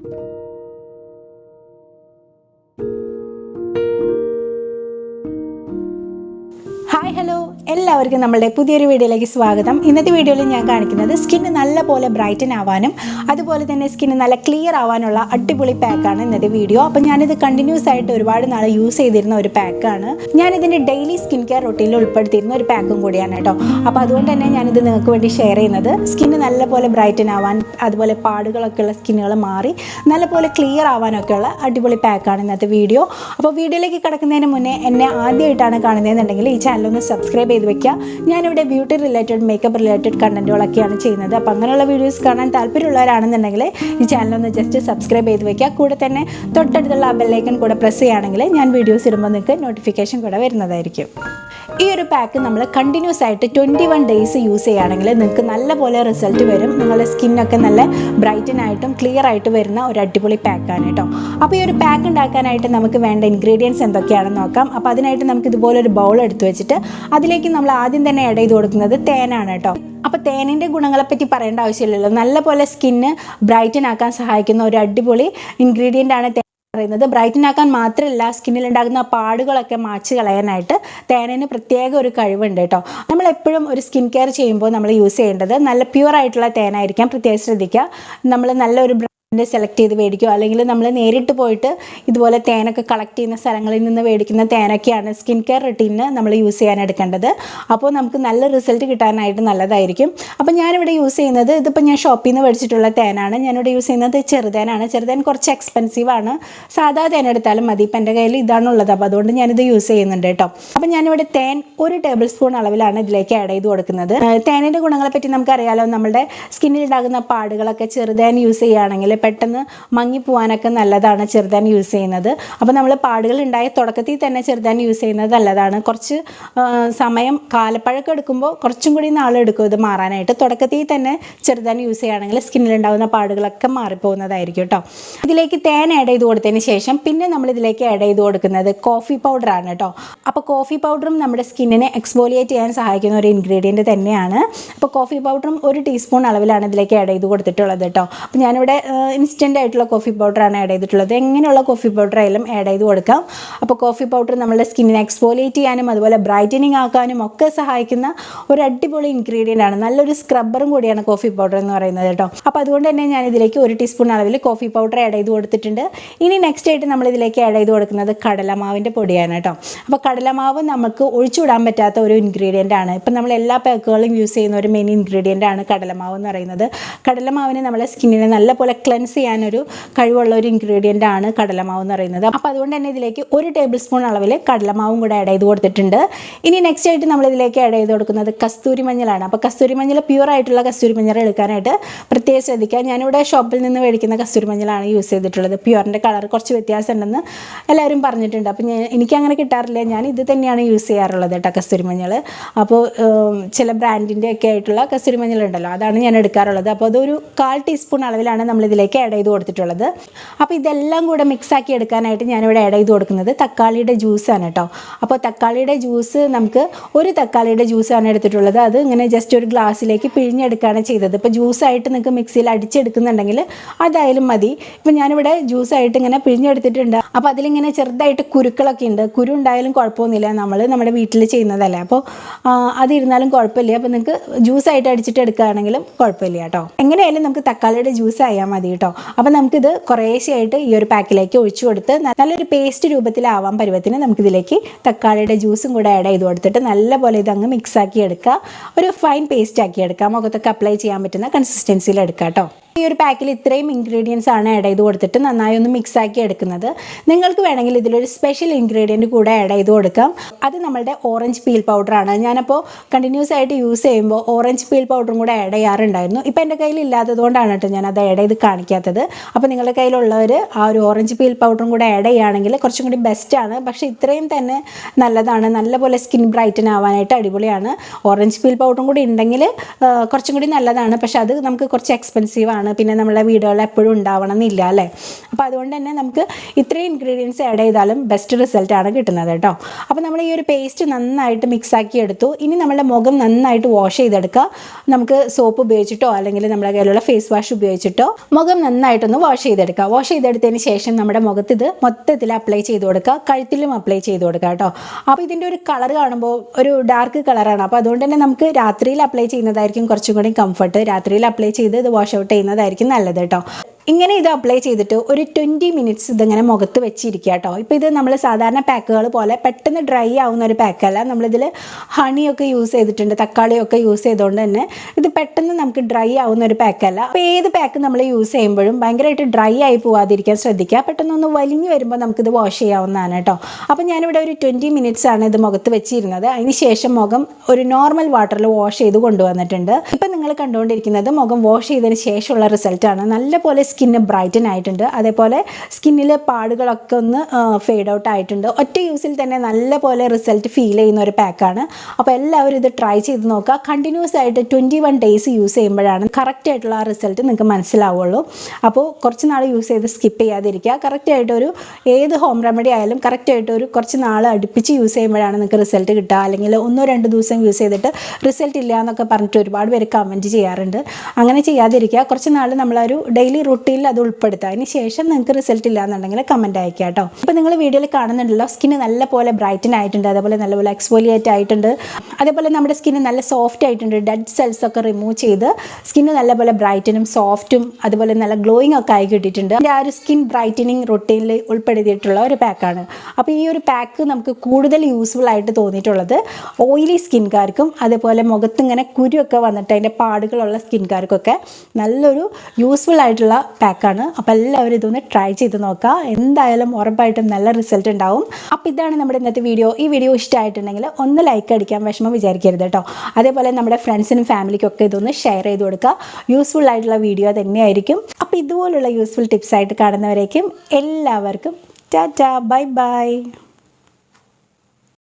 Thank you. എല്ലാവർക്കും നമ്മളുടെ പുതിയൊരു വീഡിയോയിലേക്ക് സ്വാഗതം. ഇന്നത്തെ വീഡിയോയിൽ ഞാൻ കാണിക്കുന്നത് സ്കിന്ന് നല്ലപോലെ ബ്രൈറ്റൻ ആവാനും അതുപോലെ തന്നെ സ്കിന്ന് നല്ല ക്ലിയർ ആവാനുള്ള അടിപൊളി പാക്കാണ് ഇന്നത്തെ വീഡിയോ. അപ്പോൾ ഞാനിത് കണ്ടിന്യൂസ് ആയിട്ട് ഒരുപാട് നാൾ യൂസ് ചെയ്തിരുന്ന ഒരു പാക്കാണ് ഞാനിതിന്റെ ഡെയിലി സ്കിൻ കെയർ റൊട്ടീനിൽ ഉൾപ്പെടുത്തിയിരുന്ന ഒരു പാക്കും കൂടിയാണ് കേട്ടോ. അപ്പോൾ അതുകൊണ്ട് തന്നെ ഞാനിത് നിങ്ങൾക്ക് വേണ്ടി ഷെയർ ചെയ്യുന്നത്. സ്കിന്ന് നല്ലപോലെ ബ്രൈറ്റൻ ആവാൻ അതുപോലെ പാടുകളൊക്കെ ഉള്ള സ്കിന്നുകൾ മാറി നല്ലപോലെ ക്ലിയർ ആവാനൊക്കെ ഉള്ള അടിപൊളി പാക്കാണ് ഇന്നത്തെ വീഡിയോ. അപ്പോൾ വീഡിയോയിലേക്ക് കിടക്കുന്നതിന് മുന്നേ എന്നെ ആദ്യമായിട്ടാണ് കാണുന്നതെന്നുണ്ടെങ്കിൽ ഈ ചാനൽ ഒന്ന് സബ്സ്ക്രൈബ് ചെയ്ത് വെക്കുക. ഞാനിവിടെ ബ്യൂട്ടി റിലേറ്റഡ് മേക്കപ്പ് റിലേറ്റഡ് കണ്ടന്റുകളൊക്കെയാണ് ചെയ്യുന്നത്. അപ്പോൾ അങ്ങനെയുള്ള വീഡിയോസ് കാണാൻ താല്പര്യമുള്ളവരാണെന്നുണ്ടെങ്കിൽ ഈ ചാനലൊന്ന് ജസ്റ്റ് സബ്സ്ക്രൈബ് ചെയ്ത് വെക്കുക. കൂടെ തന്നെ തൊട്ടടുത്തുള്ള ആ ബെല്ലൈക്കൺ കൂടെ പ്രസ് ചെയ്യുകയാണെങ്കിൽ ഞാൻ വീഡിയോസ് ഇടുമ്പോൾ നിങ്ങൾക്ക് നോട്ടിഫിക്കേഷൻ കൂടെ വരുന്നതായിരിക്കും. ഈ ഒരു പാക്ക് നമ്മൾ കണ്ടിന്യൂസ് ആയിട്ട് ട്വന്റി വൺ ഡേയ്സ് യൂസ് ചെയ്യുകയാണെങ്കിൽ നിങ്ങൾക്ക് നല്ലപോലെ റിസൾട്ട് വരും. നിങ്ങളുടെ സ്കിന്നൊക്കെ നല്ല ബ്രൈറ്റൻ ആയിട്ടും ക്ലിയർ ആയിട്ട് വരുന്ന ഒരു അടിപൊളി പാക്കാണ് കേട്ടോ. അപ്പോൾ ഈ ഒരു പാക്ക് ഉണ്ടാക്കാനായിട്ട് നമുക്ക് വേണ്ട ഇൻഗ്രീഡിയൻസ് എന്തൊക്കെയാണെന്ന് നോക്കാം. അപ്പോൾ അതിനായിട്ട് നമുക്ക് ഇതുപോലെ ഒരു ബൗൾ എടുത്തു വെച്ചിട്ട് അതിലേക്ക് നമ്മൾ ആദ്യം തന്നെ ആഡ് ചെയ്ത് കൊടുക്കുന്നത് തേനാണ് കേട്ടോ. അപ്പോൾ തേനിന്റെ ഗുണങ്ങളെപ്പറ്റി പറയേണ്ട ആവശ്യമില്ലല്ലോ. നല്ലപോലെ സ്കിന്ന് ബ്രൈറ്റൻ ആക്കാൻ സഹായിക്കുന്ന ഒരു അടിപൊളി ഇൻഗ്രീഡിയന്റ് ആണ് പറയുന്നത്. ബ്രൈറ്റൻ ആക്കാൻ മാത്രമല്ല സ്കിന്നിൽ ഉണ്ടാകുന്ന പാടുകളൊക്കെ മാച്ച് കളയാനായിട്ട് തേനേന് പ്രത്യേക ഒരു കഴിവുണ്ട് കേട്ടോ. നമ്മൾ എപ്പോഴും ഒരു സ്കിൻ കെയർ ചെയ്യുമ്പോൾ നമ്മൾ യൂസ് ചെയ്യേണ്ടത് നല്ല പ്യുവർ ആയിട്ടുള്ള തേനായിരിക്കാം. പ്രത്യേകം ശ്രദ്ധിക്കുക. നമ്മൾ നല്ലൊരു സെലക്ട് ചെയ്ത് മേടിക്കുക അല്ലെങ്കിൽ നമ്മൾ നേരിട്ട് പോയിട്ട് ഇതുപോലെ തേനൊക്കെ കളക്ട് ചെയ്യുന്ന സ്ഥലങ്ങളിൽ നിന്ന് മേടിക്കുന്ന തേനൊക്കെയാണ് സ്കിൻ കെയർ റൊട്ടീനിന് നമ്മൾ യൂസ് ചെയ്യാൻ എടുക്കേണ്ടത്. അപ്പോൾ നമുക്ക് നല്ല റിസൾട്ട് കിട്ടാനായിട്ട് നല്ലതായിരിക്കും. അപ്പോൾ ഞാനിവിടെ യൂസ് ചെയ്യുന്നത് ഇതിപ്പോൾ ഞാൻ ഷോപ്പിൽ നിന്ന് മേടിച്ചിട്ടുള്ള തേനാണ്. ഞാനിവിടെ യൂസ് ചെയ്യുന്നത് ചെറുതേനാണ് ചെറുതേൻ കുറച്ച് എക്സ്പെൻസീവ് ആണ്. സാധാ തേൻ എടുത്താലും മതി. ഇപ്പം എന്റെ കയ്യിൽ ഇതാണുള്ളത് അപ്പോൾ അതുകൊണ്ട് ഞാനിത് യൂസ് ചെയ്യുന്നുണ്ട് കേട്ടോ. അപ്പോൾ ഞാനിവിടെ തേൻ ഒരു ടേബിൾ സ്പൂൺ അളവിലാണ് ഇതിലേക്ക് ആഡ് ചെയ്ത് കൊടുക്കുന്നത്. തേനിന്റെ ഗുണങ്ങളെപ്പറ്റി നമുക്കറിയാലോ. നമ്മുടെ സ്കിന്നിൽ ഉണ്ടാകുന്ന പാടുകളൊക്കെ ചെറുതേൻ യൂസ് ചെയ്യുകയാണെങ്കിൽ പെട്ടെന്ന് മങ്ങിപ്പോവാനൊക്കെ നല്ലതാണ് ചെറുതാൻ യൂസ് ചെയ്യുന്നത്. അപ്പോൾ നമ്മൾ പാടുകൾ ഉണ്ടായ തുടക്കത്തിൽ തന്നെ ചെറുതാൻ യൂസ് ചെയ്യുന്നത് നല്ലതാണ്. കുറച്ച് സമയം കാലപ്പഴക്കം എടുക്കുമ്പോൾ കുറച്ചും കൂടി നാളെടുക്കും ഇത് മാറാനായിട്ട്. തുടക്കത്തിൽ തന്നെ ചെറുതാൻ യൂസ് ചെയ്യുകയാണെങ്കിൽ സ്കിന്നിൽ ഉണ്ടാകുന്ന പാടുകളൊക്കെ മാറിപ്പോകുന്നതായിരിക്കും കേട്ടോ. ഇതിലേക്ക് തേൻ ആഡ് ചെയ്ത് കൊടുത്തതിന് ശേഷം പിന്നെ നമ്മൾ ഇതിലേക്ക് ആഡ് ചെയ്ത് കൊടുക്കുന്നത് കോഫി പൗഡറാണ് കേട്ടോ. അപ്പോൾ കോഫി പൗഡറും നമ്മുടെ സ്കിന്നിനെ എക്സ്പോലിയേറ്റ് ചെയ്യാൻ സഹായിക്കുന്ന ഒരു ഇൻഗ്രീഡിയന്റ് തന്നെയാണ്. അപ്പോൾ കോഫി പൗഡറും ഒരു ടീസ്പൂൺ അളവിലാണ് ഇതിലേക്ക് ആഡ് ചെയ്ത് കൊടുത്തിട്ടുള്ളത് കേട്ടോ. അപ്പോൾ ഞാനിവിടെ ഇൻസ്റ്റന്റ് ആയിട്ടുള്ള കോഫി പൗഡറാണ് ആഡ് ചെയ്തിട്ടുള്ളത്. എങ്ങനെയുള്ള കോഫി പൗഡർ ആയാലും ആഡ് ചെയ്ത് കൊടുക്കാം. അപ്പോൾ കോഫി പൗഡർ നമ്മുടെ സ്കിന്നിനെ എക്സ്പോലിയേറ്റ് ചെയ്യാനും അതുപോലെ ബ്രൈറ്റനിങ് ആക്കാനും ഒക്കെ സഹായിക്കുന്ന ഒരു അടിപൊളി ഇൻഗ്രീഡിയന്റ് ആണ്. നല്ലൊരു സ്ക്രബ്ബറും കൂടിയാണ് കോഫി പൗഡർ എന്ന് പറയുന്നത് കേട്ടോ. അപ്പോൾ അതുകൊണ്ട് തന്നെ ഞാൻ ഇതിലേക്ക് ഒരു ടീസ്പൂൺ അളവിൽ കോഫി പൗഡർ ആഡ് ചെയ്ത് കൊടുത്തിട്ടുണ്ട്. ഇനി നെക്സ്റ്റ് ആയിട്ട് നമ്മൾ ഇതിലേക്ക് ആഡ് ചെയ്ത് കൊടുക്കുന്നത് കടലമാവിന്റെ പൊടിയാണ് കേട്ടോ. അപ്പോൾ കടലമാവ് നമുക്ക് ഒഴിച്ചുവിടാൻ പറ്റാത്ത ഒരു ഇൻഗ്രീഡിയന്റ് ആണ്. ഇപ്പം നമ്മൾ എല്ലാ പാക്കുകളും യൂസ് ചെയ്യുന്ന ഒരു മെയിൻ ഇൻഗ്രീഡിയന്റ് ആണ് കടലമാവ് എന്ന് പറയുന്നത്. കടലമാവിന് നമ്മളെ സ്കിന്നിനെ നല്ലപോലെ ക്ലെൻസ് ചെയ്യാനൊരു കഴിവുള്ള ഒരു ഇൻഗ്രീഡിയന്റ് ആണ് കടലമാവ് എന്ന് പറയുന്നത്. അപ്പോൾ അതുകൊണ്ട് തന്നെ ഇതിലേക്ക് ഒരു ടേബിൾ സ്പൂൺ അളവിൽ കടലമാവും കൂടെ ആഡ് ചെയ്ത് കൊടുത്തിട്ടുണ്ട്. ഇനി നെക്സ്റ്റ് ആയിട്ട് നമ്മൾ ഇതിലേക്ക് ആഡ് ചെയ്ത് കൊടുക്കുന്നത് കസ്തൂരി മഞ്ഞളാണ്. അപ്പോൾ കസ്തൂരി മഞ്ഞൾ പ്യൂർ ആയിട്ടുള്ള കസ്തൂരി മഞ്ഞൾ എടുക്കാനായിട്ട് പ്രത്യേകം ശ്രദ്ധിക്കുക. ഞാനിവിടെ ഷോപ്പിൽ നിന്ന് മേടിക്കുന്ന കസ്തൂരി മഞ്ഞളാണ് യൂസ് ചെയ്തിട്ടുള്ളത്. പ്യൂറിന്റെ കളർ കുറച്ച് വ്യത്യാസം ഉണ്ടെന്ന് എല്ലാവരും പറഞ്ഞിട്ടുണ്ട്. അപ്പോൾ ഞാൻ എനിക്കങ്ങനെ കിട്ടാറില്ല. ഞാൻ ഇത് തന്നെയാണ് യൂസ് ചെയ്യാറുള്ളത് കേട്ടോ കസ്തൂരി മഞ്ഞൾ അപ്പോൾ ചില ബ്രാൻഡിന്റെ ഒക്കെ ആയിട്ടുള്ള കസ്തൂരി മഞ്ഞൾ ഉണ്ടല്ലോ അതാണ് ഞാൻ എടുക്കാറുള്ളത്. അപ്പോൾ അതൊരു കാൽ ടീസ്പൂൺ അളവിലാണ് നമ്മൾ ഇതിലേക്ക് ആഡ് ചെയ്ത് കൊടുത്തിട്ടുള്ളത്. അപ്പോൾ ഇതെല്ലാം കൂടെ മിക്സ് ആക്കി എടുക്കാനായിട്ട് ഞാനിവിടെ ആഡ് ചെയ്ത് കൊടുക്കുന്നത് തക്കാളിയുടെ ജ്യൂസാണ് കേട്ടോ അപ്പോൾ തക്കാളിയുടെ ജ്യൂസ് നമുക്ക് ഒരു തക്കാളിയുടെ ജ്യൂസാണ് എടുത്തിട്ടുള്ളത്. അത് ഇങ്ങനെ ജസ്റ്റ് ഒരു ഗ്ലാസ്സിലേക്ക് പിഴിഞ്ഞെടുക്കുകയാണ് ചെയ്തത്. ഇപ്പോൾ ജ്യൂസായിട്ട് നിങ്ങൾക്ക് മിക്സിയിൽ അടിച്ചെടുക്കുന്നുണ്ടെങ്കിൽ അതായാലും മതി. ഇപ്പോൾ ഞാനിവിടെ ജ്യൂസായിട്ട് ഇങ്ങനെ പിഴിഞ്ഞെടുത്തിട്ടുണ്ട്. അപ്പോൾ അതിലിങ്ങനെ ചെറുതായിട്ട് കുരുക്കളൊക്കെ ഉണ്ട്. കുരു ഉണ്ടായാലും കുഴപ്പമൊന്നുമില്ല. നമ്മൾ നമ്മുടെ വീട്ടിൽ ചെയ്യുന്നതല്ലേ. അപ്പോൾ അതിരുന്നാലും കുഴപ്പമില്ല. അപ്പോൾ നിങ്ങൾക്ക് ജ്യൂസായിട്ട് അടിച്ചിട്ട് എടുക്കുകയാണെങ്കിലും കുഴപ്പമില്ല കേട്ടോ എങ്ങനെയായാലും നമുക്ക് തക്കാളിയുടെ ജ്യൂസ് ആയാൽ മതി കേട്ടോ. അപ്പോൾ നമുക്കിത് കുറേശ്ശെയായിട്ട് ഈ ഒരു പാക്കിലേക്ക് ഒഴിച്ചു കൊടുത്ത് നല്ലൊരു പേസ്റ്റ് രൂപത്തിലാവാൻ പരുവത്തിന് നമുക്കിതിലേക്ക് തക്കാളിയുടെ ജ്യൂസും കൂടെ ആഡ് ചെയ്ത് കൊടുത്തിട്ട് നല്ലപോലെ ഇതങ്ങ് മിക്സാക്കി എടുക്കുക ഒരു ഫൈൻ പേസ്റ്റ് ആക്കി എടുക്കുക മുഖത്തൊക്കെ അപ്ലൈ ചെയ്യാൻ പറ്റുന്ന കൺസിസ്റ്റൻസിയിൽ എടുക്കുക കേട്ടോ. ഈ ഒരു പാക്കിൽ ഇത്രയും ഇൻഗ്രീഡിയൻസ് ആണ് ആഡ് ചെയ്ത് കൊടുത്തിട്ട് നന്നായി ഒന്ന് മിക്സ് ആക്കി എടുക്കുന്നത്. നിങ്ങൾക്ക് വേണമെങ്കിൽ ഇതിലൊരു സ്പെഷ്യൽ ഇൻഗ്രീഡിയന്റ് കൂടെ ആഡ് ചെയ്ത് കൊടുക്കാം. അത് നമ്മളുടെ ഓറഞ്ച് പീൽ പൗഡറാണ് ഞാനപ്പോൾ കണ്ടിന്യൂസ് ആയിട്ട് യൂസ് ചെയ്യുമ്പോൾ ഓറഞ്ച് പീൽ പൗഡറും കൂടെ ആഡ് ചെയ്യാറുണ്ടായിരുന്നു. ഇപ്പോൾ എന്റെ കയ്യിൽ ഇല്ലാത്തതുകൊണ്ടാണ് കേട്ടോ ഞാൻ അത് ആഡ് ചെയ്ത് കാണിക്കാത്തത്. അപ്പോൾ നിങ്ങളുടെ കയ്യിലുള്ളവർ ആ ഒരു ഓറഞ്ച് പീൽ പൗഡറും കൂടെ ആഡ് ചെയ്യുകയാണെങ്കിൽ കുറച്ചും കൂടി ബെസ്റ്റാണ് പക്ഷേ ഇത്രയും തന്നെ നല്ലതാണ്. നല്ലപോലെ സ്കിൻ ബ്രൈറ്റൻ ആവാനായിട്ട് അടിപൊളിയാണ്. ഓറഞ്ച് പീൽ പൗഡറും കൂടി ഉണ്ടെങ്കിൽ കുറച്ചും കൂടി നല്ലതാണ്. പക്ഷേ അത് നമുക്ക് കുറച്ച് എക്സ്പെൻസീവ് ആണ്. പിന്നെ നമ്മളെ വീടുകളിൽ എപ്പോഴും ഉണ്ടാവണം എന്നില്ല അല്ലേ? അപ്പോൾ അതുകൊണ്ട് തന്നെ നമുക്ക് ഇത്രയും ഇൻഗ്രീഡിയൻസ് ആഡ് ചെയ്താലും ബെസ്റ്റ് റിസൾട്ടാണ് കിട്ടുന്നത് കേട്ടോ. അപ്പോൾ നമ്മൾ ഈ ഒരു പേസ്റ്റ് നന്നായിട്ട് മിക്സ് ആക്കി എടുത്തു. ഇനി നമ്മളുടെ മുഖം നന്നായിട്ട് വാഷ് ചെയ്തെടുക്കുക. നമുക്ക് സോപ്പ് ഉപയോഗിച്ചിട്ടോ അല്ലെങ്കിൽ നമ്മുടെ കയ്യിലുള്ള ഫേസ് വാഷ് ഉപയോഗിച്ചിട്ടോ മുഖം നന്നായിട്ടൊന്ന് വാഷ് ചെയ്തെടുക്കുക. വാഷ് ചെയ്തെടുത്തതിന് ശേഷം നമ്മുടെ മുഖത്ത് ഇത് മൊത്തത്തിൽ അപ്ലൈ ചെയ്ത് കൊടുക്കുക. കഴുത്തിലും അപ്ലൈ ചെയ്ത് കൊടുക്കുക കേട്ടോ. അപ്പോൾ ഇതിന്റെ ഒരു കളർ കാണുമ്പോൾ ഒരു ഡാർക്ക് കളറാണ് അപ്പോൾ അതുകൊണ്ട് തന്നെ നമുക്ക് രാത്രിയിൽ അപ്ലൈ ചെയ്യുന്നതായിരിക്കും കുറച്ചും കൂടി കംഫർട്ട് രാത്രിയിൽ അപ്ലൈ ചെയ്ത് ഇത് വാഷ് ഔട്ട് ചെയ്യുന്നതായിരിക്കും നല്ലത് കേട്ടോ. ഇങ്ങനെ ഇത് അപ്ലൈ ചെയ്തിട്ട് ഒരു ട്വന്റി മിനിറ്റ്സ് ഇതിങ്ങനെ മുഖത്ത് വെച്ചിരിക്കുക കേട്ടോ ഇപ്പോൾ ഇത് നമ്മൾ സാധാരണ പാക്കുകൾ പോലെ പെട്ടെന്ന് ഡ്രൈ ആവുന്ന ഒരു പാക്കല്ല നമ്മളിതിൽ ഹണിയൊക്കെ യൂസ് ചെയ്തിട്ടുണ്ട് തക്കാളിയൊക്കെ യൂസ് ചെയ്തുകൊണ്ട് തന്നെ ഇത് പെട്ടെന്ന് നമുക്ക് ഡ്രൈ ആവുന്ന ഒരു പാക്കല്ല അപ്പോൾ ഏത് പാക്ക് നമ്മൾ യൂസ് ചെയ്യുമ്പോഴും ഭയങ്കരമായിട്ട് ഡ്രൈ ആയി പോവാതിരിക്കാൻ ശ്രദ്ധിക്കുക. പെട്ടെന്ന് ഒന്ന് വലിഞ്ഞു വരുമ്പോൾ നമുക്കിത് വാഷ് ചെയ്യാവുന്നതാണ് കേട്ടോ അപ്പോൾ ഞാനിവിടെ ഒരു ട്വന്റി മിനിറ്റ്സ് ആണ് ഇത് മുഖത്ത് വെച്ചിരുന്നത്. അതിന് ശേഷം മുഖം ഒരു നോർമൽ വാട്ടറിൽ വാഷ് ചെയ്ത് കൊണ്ടുവന്നിട്ടുണ്ട്. ഇപ്പം നിങ്ങൾ കണ്ടുകൊണ്ടിരിക്കുന്നത് മുഖം വാഷ് ചെയ്തതിന് ശേഷമുള്ള റിസൾട്ടാണ് നല്ലപോലെ സ്കിന്ന് ബ്രൈറ്റൻ ആയിട്ടുണ്ട്. അതേപോലെ സ്കിന്നിലെ പാടുകളൊക്കെ ഒന്ന് ഫെയ്ഡ് ഔട്ട് ആയിട്ടുണ്ട്. ഒറ്റ യൂസിൽ തന്നെ നല്ല പോലെ റിസൾട്ട് ഫീൽ ചെയ്യുന്ന ഒരു പാക്കാണ് അപ്പോൾ എല്ലാവരും ഇത് ട്രൈ ചെയ്ത് നോക്കുക. കണ്ടിന്യൂസ് ആയിട്ട് ട്വന്റി വൺ ഡേയ്സ് യൂസ് ചെയ്യുമ്പോഴാണ് കറക്റ്റ് ആയിട്ടുള്ള ആ റിസൾട്ട് നിങ്ങൾക്ക് മനസ്സിലാവുള്ളൂ. അപ്പോൾ കുറച്ച് നാൾ യൂസ് ചെയ്ത് സ്കിപ്പ് ചെയ്യാതിരിക്കുക. കറക്റ്റ് ആയിട്ട് ഒരു ഏത് ഹോം റെമഡി ആയാലും കറക്റ്റ് ആയിട്ട് ഒരു കുറച്ച് നാൾ അടുപ്പിച്ച് യൂസ് ചെയ്യുമ്പോഴാണ് നിങ്ങൾക്ക് റിസൾട്ട് കിട്ടുക. അല്ലെങ്കിൽ ഒന്നോ രണ്ടോ ദിവസം യൂസ് ചെയ്തിട്ട് റിസൾട്ട് ഇല്ല എന്നൊക്കെ പറഞ്ഞിട്ട് ഒരുപാട് പേര് കമന്റ് ചെയ്യാറുണ്ട്. അങ്ങനെ ചെയ്യാതിരിക്കുക. കുറച്ച് നാൾ നമ്മളൊരു ഡെയിലി റുട്ടീനിൽ അത് ഉൾപ്പെടുത്തുക അതിന് ശേഷം നിങ്ങൾക്ക് റിസൾട്ട് ഇല്ല എന്നുണ്ടെങ്കിൽ കമന്റ് അയക്കുക കേട്ടോ. ഇപ്പോൾ നിങ്ങൾ വീഡിയോയിൽ കാണുന്നുണ്ടല്ലോ സ്കിന്ന് നല്ല പോലെ ബ്രൈറ്റൻ ആയിട്ടുണ്ട് അതേപോലെ നല്ലപോലെ എക്സ്പോലിയേറ്റ് ആയിട്ടുണ്ട്. അതേപോലെ നമ്മുടെ സ്കിന്ന് നല്ല സോഫ്റ്റ് ആയിട്ടുണ്ട് ഡെഡ് സെൽസ് ഒക്കെ റിമൂവ് ചെയ്ത് സ്കിന്ന് നല്ലപോലെ ബ്രൈറ്റനും സോഫ്റ്റും അതുപോലെ നല്ല ഗ്ലോയിങ് ഒക്കെ ആയി കിട്ടിയിട്ടുണ്ട്. എന്റെ ആ ഒരു സ്കിൻ ബ്രൈറ്റനിങ് റൊട്ടീനിൽ ഉൾപ്പെടുത്തിയിട്ടുള്ള ഒരു പാക്കാണ് അപ്പോൾ ഈ ഒരു പാക്ക് നമുക്ക് കൂടുതൽ യൂസ്ഫുൾ ആയിട്ട് തോന്നിയിട്ടുള്ളത് ഓയിലി സ്കിൻകാർക്കും അതേപോലെ മുഖത്ത് ഇങ്ങനെ കുരുവൊക്കെ വന്നിട്ട് അതിന്റെ പാടുകളുള്ള സ്കിൻകാർക്കൊക്കെ നല്ലൊരു യൂസ്ഫുൾ ആയിട്ടുള്ള പാക്കാണ് അപ്പോൾ എല്ലാവരും ഇതൊന്ന് ട്രൈ ചെയ്ത് നോക്കുക എന്തായാലും ഉറപ്പായിട്ടും നല്ല റിസൾട്ട് ഉണ്ടാവും. അപ്പോൾ ഇതാണ് നമ്മുടെ ഇന്നത്തെ വീഡിയോ ഈ വീഡിയോ ഇഷ്ടമായിട്ടുണ്ടെങ്കിൽ ഒന്ന് ലൈക്ക് അടിക്കാൻ വിഷമം വിചാരിക്കരുത് കേട്ടോ അതേപോലെ നമ്മുടെ ഫ്രണ്ട്സിനും ഫാമിലിക്കും ഒക്കെ ഇതൊന്ന് ഷെയർ ചെയ്ത് കൊടുക്കുക യൂസ്ഫുൾ ആയിട്ടുള്ള വീഡിയോ തന്നെയായിരിക്കും. അപ്പോൾ ഇതുപോലുള്ള യൂസ്ഫുൾ ടിപ്സ് ആയിട്ട് കാണുന്നവരേക്കും എല്ലാവർക്കും ടാറ്റ ബൈ ബൈ